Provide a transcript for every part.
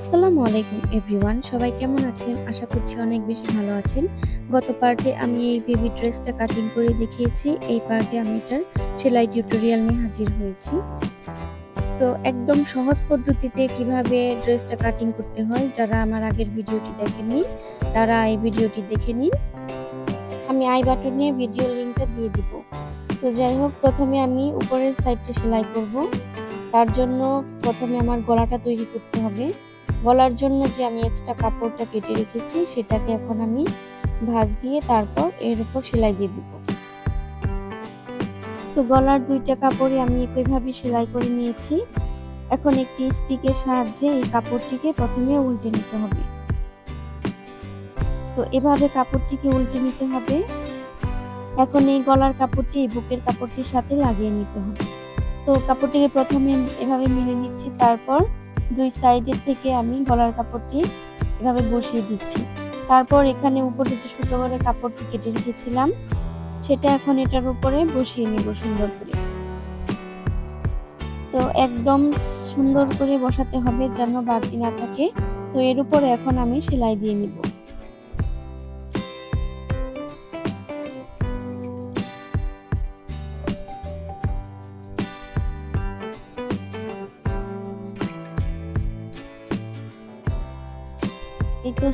আসসালামু আলাইকুম এভরিওয়ান, সবাই কেমন আছেন? আশা করছি অনেক বেশি ভালো আছেন। গত পার্টে আমি এই বেবি ড্রেসটা কাটিং করে দেখিয়েছি। এই পার্টে আমি এটার সেলাই টিউটোরিয়াল নিয়ে হাজির হয়েছি। তো একদম সহজ পদ্ধতিতে কীভাবে ড্রেসটা কাটিং করতে হয়, যারা আমার আগের ভিডিওটি দেখেননি, তারা এই ভিডিওটি দেখে নিন। আমি আই বাটনে ভিডিও লিঙ্কটা দিয়ে দিব। তো যাই হোক, প্রথমে আমি উপরের সাইডটা সেলাই করব। তার জন্য প্রথমে আমার গলাটা তৈরি করতে হবে। গলার জন্য যে আমি এক্সট্রা কাপড়টা কেটে রেখেছি, সেটাকে এখন আমি ভাঁজ দিয়ে তারপর এর উপর সেলাই দিয়ে দিব। তো গলার দুইটা কাপড়ই আমি একইভাবে সেলাই করে নিয়েছি। এখন একটি স্টিকের সাহায্যে এই কাপড়টিকে প্রথমে উল্টে নিতে হবে। তো এভাবে কাপড়টিকে উল্টে নিতে হবে। এখন এই গলার কাপড়টি এই বুকের কাপড়টির সাথে লাগিয়ে নিতে হবে। তো কাপড়টিকে প্রথমে এভাবে মিলে নিচ্ছি, তারপর দুই সাইডের থেকে আমি গলার কাপড়টি এভাবে বসিয়ে দিচ্ছি। তারপর এখানে উপরে যে সুতো করে কাপড়টি কেটে রেখেছিলাম, সেটা এখন এটার উপরে বসিয়ে নিব সুন্দর করে। তো একদম সুন্দর করে বসাতে হবে যেন বাড়তি না থাকে। তো এর উপরে এখন আমি সেলাই দিয়ে নিব।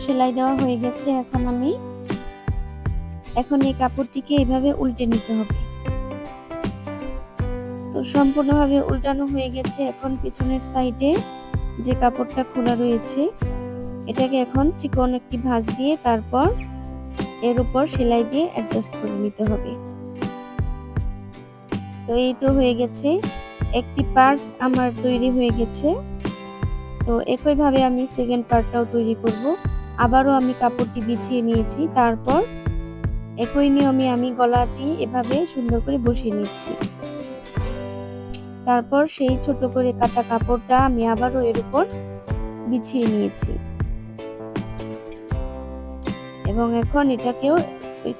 সেলাই দেওয়া হয়ে গেছে এখন আমি। এখন এই কাপড়টিকে এইভাবে উল্টে নিতে হবে। তো সম্পূর্ণভাবে উল্টানো হয়ে গেছে এখন পিছনের সাইডে যে কাপড়টা খোলা রয়েছে, এটাকে এখন চিকন একটি ভাঁজ দিয়ে তারপর এর উপর সেলাই দিয়ে অ্যাডজাস্ট করে নিতে হবে। তো এই তো হয়ে গেছে, একটি পার্ট আমার তৈরি হয়ে গেছে। তো একইভাবে আমি সেকেন্ড পার্টটাও তৈরি করব। আবারও আমি কাপড়টি বিছিয়ে নিয়েছি, তারপর একই নিয়মে আমি গলাটি এভাবে সুন্দর করে বসিয়ে নিচ্ছি। তারপর সেই ছোট করে কাটা কাপড়টা আমি আবারও এর উপর বিছিয়ে নিয়েছি। এবং এখন এটাকেও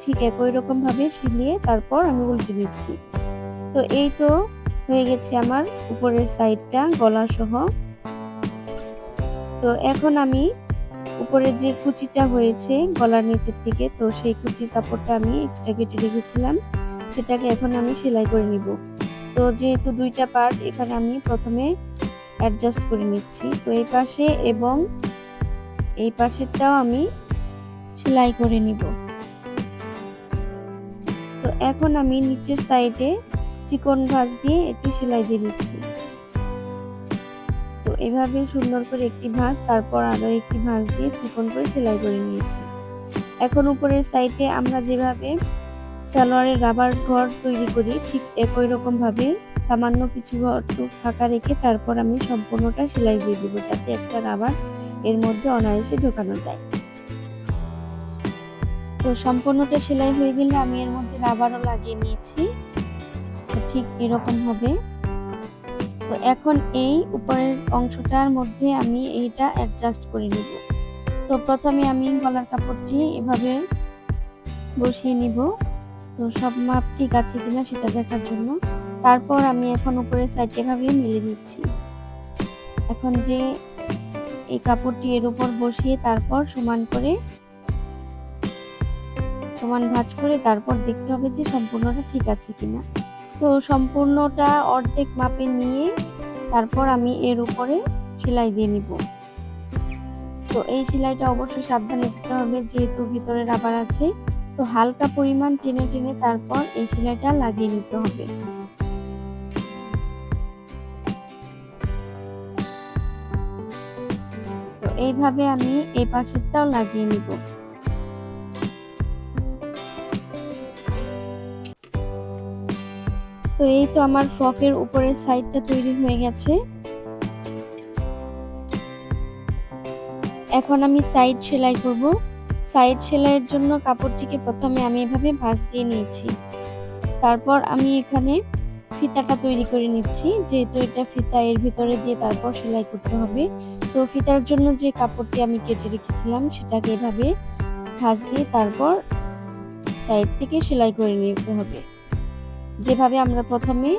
ঠিক একই রকম ভাবে সিলিয়ে তারপর আমি উল্টে দিচ্ছি তো এই তো হয়ে গেছে আমার উপরের সাইডটা গলা সহ তো এখন আমি উপরে যে কুচিটা হয়েছে গলার নিচের থেকে তো সেই কুচির কাপড়টা আমি এক্সট্রা কেটে রেখেছিলাম। সেটাকে এখন আমি সেলাই করে নিব। তো যেহেতু দুইটা পার্ট এখানে আমি প্রথমে অ্যাডজাস্ট করে নিচ্ছি। তো এই পাশে এবং এই পাশেরটাও আমি সেলাই করে নিব। তো এখন আমি নিচের সাইডে চিকন ভাঁজ দিয়ে একটি সেলাই দিয়ে নিচ্ছি। এভাবে সুন্দর করে একটি ভাঁজ, তারপর আরও একটি ভাঁজ দিয়ে চিকন করে সেলাই করে নিয়েছি। এখন উপরের সাইডে আমরা যেভাবে সালোয়ারের রাবার ঘর তৈরি করি, ঠিক একই রকম ভাবে সামান্য কিছু ঘর ফাঁকা রেখে তারপর আমি সম্পূর্ণটা সেলাই দিয়ে দিব যাতে একটা রাবার এর মধ্যে অনায়াসে ঢোকানো যায়। তো সম্পূর্ণটা সেলাই হয়ে গেলে আমি এর মধ্যে রাবারও লাগিয়ে নিয়েছি। ঠিক এরকম হবে তো এখন এই উপরের অংশটার মধ্যে আমি এইটা অ্যাডজাস্ট করে নিব। তো প্রথমে আমি গলার কাপড়টি এভাবে বসিয়ে নিব। তো সব মাপ ঠিক আছে কিনা সেটা দেখার জন্য। তারপর আমি এখন উপরের সাইড এভাবে মিলে নিচ্ছি। এখন যে এই কাপড়টি এর উপর বসিয়ে তারপর সমান করে, সমান ভাঁজ করে তারপর দেখতে হবে যে সম্পূর্ণটা ঠিক আছে কিনা। তো সম্পূর্ণটা অর্ধেক মাপে নিয়ে তারপর আমি এর উপরে সেলাই দিয়ে নিব। তো এই সেলাইটা অবশ্যই সাবধানে দিতে হবে, যেহেতু ভিতরে রাবার আছে। তো হালকা পরিমাণ টেনে টেনে তারপর এই সেলাইটা লাগিয়ে নিতে হবে। তো এইভাবে আমি এই পাশেরটাও লাগিয়ে নিব। তো এই তো আমার ফ্রকের উপরের সাইডটা তৈরি হয়ে গেছে। এখন আমি সাইড সেলাই করব। সাইড সেলাইয়ের জন্য কাপড়টিকে প্রথমে আমি এভাবে ভাঁজ দিয়ে নিয়েছি। তারপর আমি এখানে ফিতাটা তৈরি করে নিচ্ছি, যেহেতু এটা ফিতা এর ভিতরে দিয়ে তারপর সেলাই করতে হবে। তো ফিতার জন্য যে কাপড়টি আমি কেটে রেখেছিলাম, সেটাকে এভাবে ভাঁজ দিয়ে তারপর সাইড থেকে সেলাই করে নিতে হবে। যেভাবে আমরা প্রথমে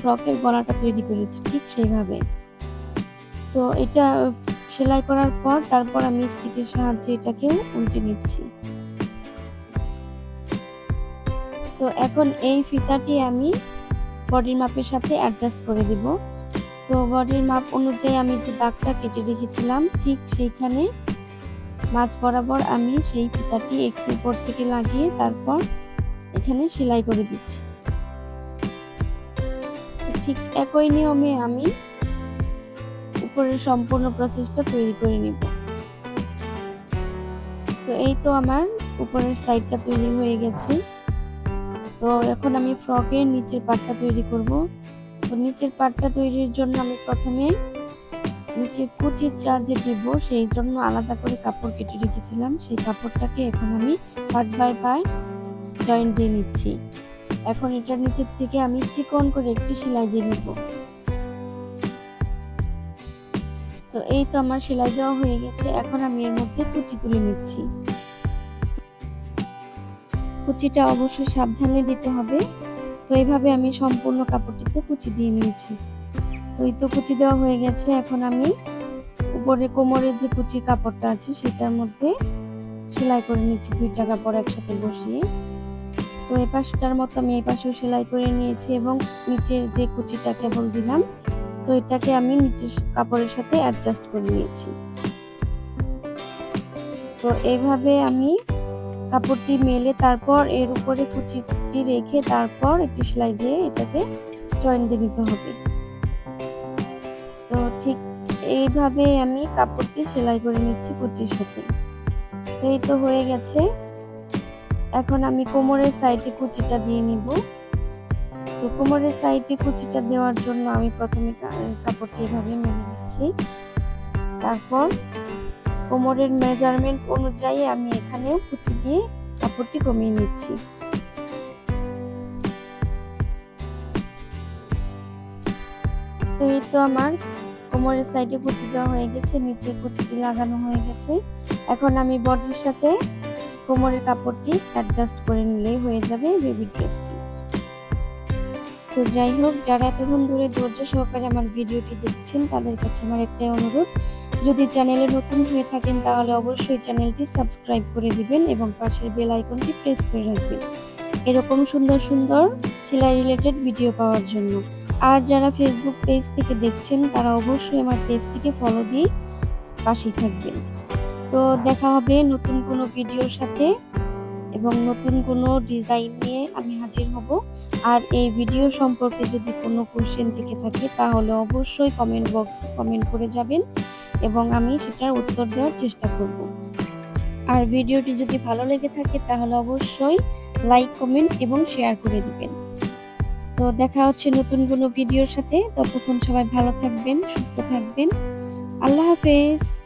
ফ্রকের গলাটা তৈরি করেছি, ঠিক সেইভাবে। তো এটা সেলাই করার পর তারপর আমি স্টিকের সাহায্যে এটাকে উল্টে নিচ্ছি। তো এখন এই ফিতাটি আমি বডির মাপের সাথে অ্যাডজাস্ট করে দিব। তো বডির মাপ অনুযায়ী আমি যে দাগটা কেটে রেখেছিলাম, ঠিক সেইখানে মাছ বরাবর আমি সেই ফিতাটি একটু উপর থেকে লাগিয়ে তারপর এখানে সেলাই করে দিচ্ছি। ঠিক একই নিয়মে আমি উপরের সম্পূর্ণ প্রসেসটা তৈরি করে নিব। তো এই তো আমার উপরের সাইডটা তৈরি হয়ে গেছে। তো এখন আমি ফ্রকের নিচের পাটটা তৈরি করব। তো নিচের পাটটা তৈরির জন্য আমি প্রথমে নিচে কুচির যে দিব, সেই জন্য আলাদা করে কাপড় কেটে রেখেছিলাম। সেই কাপড়টাকে এখন আমি পার্ট বাই পার্ট জয়েন্ট দিয়ে নিচ্ছি। এখন এটার নিচের থেকে আমি চিকন করে একটি সেলাই দিয়ে নিব। তো এই তো আমার সেলাই দেওয়া হয়ে গেছে, এখন আমি এর মধ্যে কুচি তুলে নিচ্ছি। কুচিটা অবশ্যই সাবধানে দিতে হবে। তো এইভাবে আমি সম্পূর্ণ কাপড়টিতে কুচি দিয়ে নিয়েছি। তো এই তো কুচি দেওয়া হয়ে গেছে, এখন আমি উপরে কোমরের যে কুচি কাপড়টা আছে, সেটার মধ্যে সেলাই করে নিচ্ছি দুইটা কাপড় একসাথে বসিয়ে। তো এই পাশটার মতো আমি এই পাশেও সেলাই করে নিয়েছি এবং নিচের যে কুচিটা কেবল দিলাম, তো এটাকে আমি নিচের কাপড়ের সাথে অ্যাডজাস্ট করে নিয়েছি। তো এইভাবে আমি কাপড়টি মেলে তারপর এর উপরে কুচিটি রেখে তারপর একটি সেলাই দিয়ে এটাকে জয়েন দিয়ে নিতে হবে। তো ঠিক এইভাবে আমি কাপড়টি সেলাই করে নিচ্ছি কুচির সাথে। এই তো হয়ে গেছে। এখন আমি কোমরের সাইডে কুচিটা দিয়ে নিব। তো কোমরের সাইডে কুচিটা দেওয়ার জন্য আমি প্রথমে কাপড়টি এভাবে মেলে নিচ্ছি। তারপর কোমরের মেজারমেন্ট অনুযায়ী আমি এখানেও কুচি দিয়ে কাপড়টি কমিয়ে নিচ্ছি। তো এই তো আমার কোমরের সাইডে কুচি দেওয়া হয়ে গেছে, নিচে কুচিটি লাগানো হয়ে গেছে। এখন আমি বডির সাথে কোমরের কাপড়টি অ্যাডজাস্ট করে নিলেই হয়ে যাবে বেবি ড্রেসটি তো যাই হোক, যারা এতক্ষণ ধরে ধৈর্য সহকারে আমার ভিডিওটি দেখছেন, তাদের কাছে আমার একটাই অনুরোধ, যদি চ্যানেলে নতুন হয়ে থাকেন, তাহলে অবশ্যই চ্যানেলটি সাবস্ক্রাইব করে দিবেন এবং পাশের বেল আইকনটি প্রেস করে রাখবেন। এরকম সুন্দর সুন্দর সেলাই রিলেটেড ভিডিও পাওয়ার জন্য। আর যারা ফেসবুক পেজ থেকে দেখছেন, তারা অবশ্যই আমার পেজটিকে ফলো দিয়ে পাশেই থাকবেন। তো দেখা হবে নতুন কোনো ভিডিওর সাথে এবং নতুন কোনো ডিজাইন নিয়ে আমি হাজির হব। আর এই ভিডিও সম্পর্কে যদি কোনো কোশ্চেন থেকে থাকে, তাহলে অবশ্যই কমেন্ট বক্সে কমেন্ট করে যাবেন এবং আমি সেটার উত্তর দেওয়ার চেষ্টা করব। আর ভিডিওটি যদি ভালো লেগে থাকে, তাহলে অবশ্যই লাইক কমেন্ট এবং শেয়ার করে দিবেন। তো দেখা হচ্ছে নতুন কোনো ভিডিওর সাথে। ততক্ষণ সবাই ভালো থাকবেন, সুস্থ থাকবেন। আল্লাহ হাফেজ।